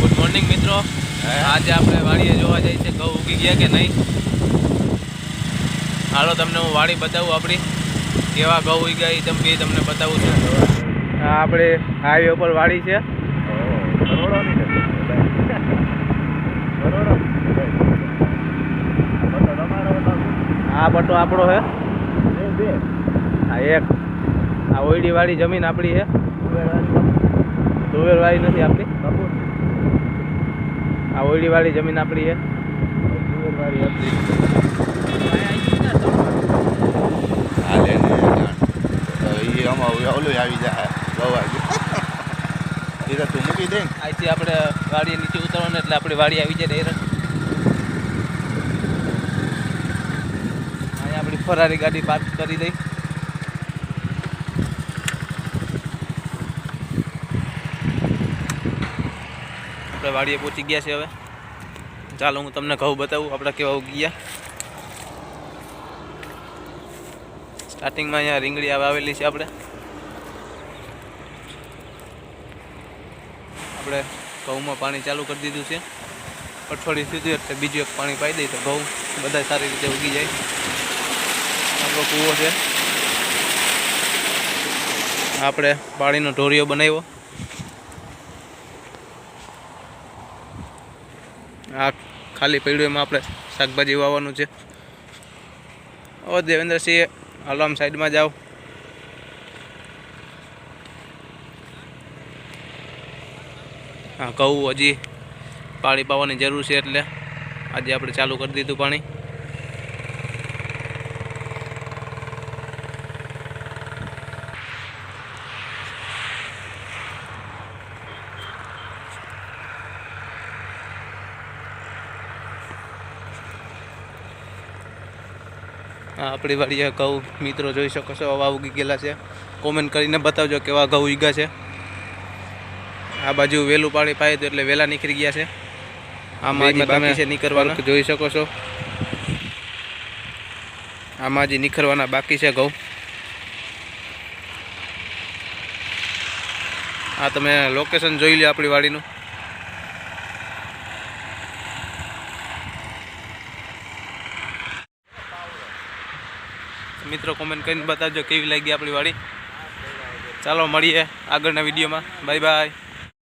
Good morning મિત્રો. આજે આપણે વાડીએ જોવા જઈએ છે ઘઉં ઉગી ગયા કે નહીં? હાલો, તમને હું વાડી બતાવું આપણી. કેવા ઘઉં ઉગ્યા એ તમે તમને બતાવું છું. આપણે હાઈવે ઉપર વાડી છે. આ બટો આપણો બે આ એક. આ ઓયડી વાળી જમીન આપણી છે. કુવેરાની વાળી નથી આપણી કપૂર આ ઓયડી વાળી જમીન આપણી છે. તો એ ઓલું આવી જાય. ગવા એ તો તું મૂકી દે અહીંથી આપણે વાડી નીચે ઉતરવાનું એટલે આપણી વાડી આવી જાય ડાયરેક્ટ અહીંયા આપણી ફરારી ગાડી પાર્ક કરી દઈ. આપણે વાડીએ પહોંચી ગયા છે હવે. ચાલો, હું તમને ઘઉં બતાવું. આપણે કેવા ઉગી ગયા. સ્ટાર્ટિંગમાં અહીંયા રીંગણી આવે આવેલી છે આપણે. આપણે ઘઉંમાં પાણી ચાલુ કરી દીધું છે. અઠવાડિયું સુધી એટલે બીજું એક પાણી પાઈ દઈએ તો ઘઉં બધા સારી રીતે ઉગી જાય. આપણો કૂવો છે. આપણે પાણીનો ઢોરિયો બનાવ્યો. આ ખાલી પડ્યું એમાં આપણે શાકભાજી વાવવાનું છે. ઓ દેવેન્દ્રસિંહ, હાલો આમ સાઈડમાં જાઓ. હા કહું હજી પાણી પાવાની જરૂર છે એટલે આજે આપણે ચાલુ કરી દીધું પાણી. આપણી વાડીએ ઘઉં મિત્રો જોઈ શકો છો હવા ઉગી ગયેલા છે. કોમેન્ટ કરીને બતાવજો કેવા ઘઉં ઉગ્યા છે. આ બાજુ વહેલું પાણી પાય તો એટલે વહેલા નીકળી ગયા છે. આમાં બાકી છે નીકળવાના. જોઈ શકો છો. આમાં જે નીકળવાના બાકી છે ઘઉં. આ તમે લોકેશન જોઈ લો આપણી વાડીનું. મિત્રો કોમેન્ટ કરીને બતાવજો કેવી લાગી આપણી વાડી. ચાલો મળીએ આગળના વિડીયોમાં. Bye bye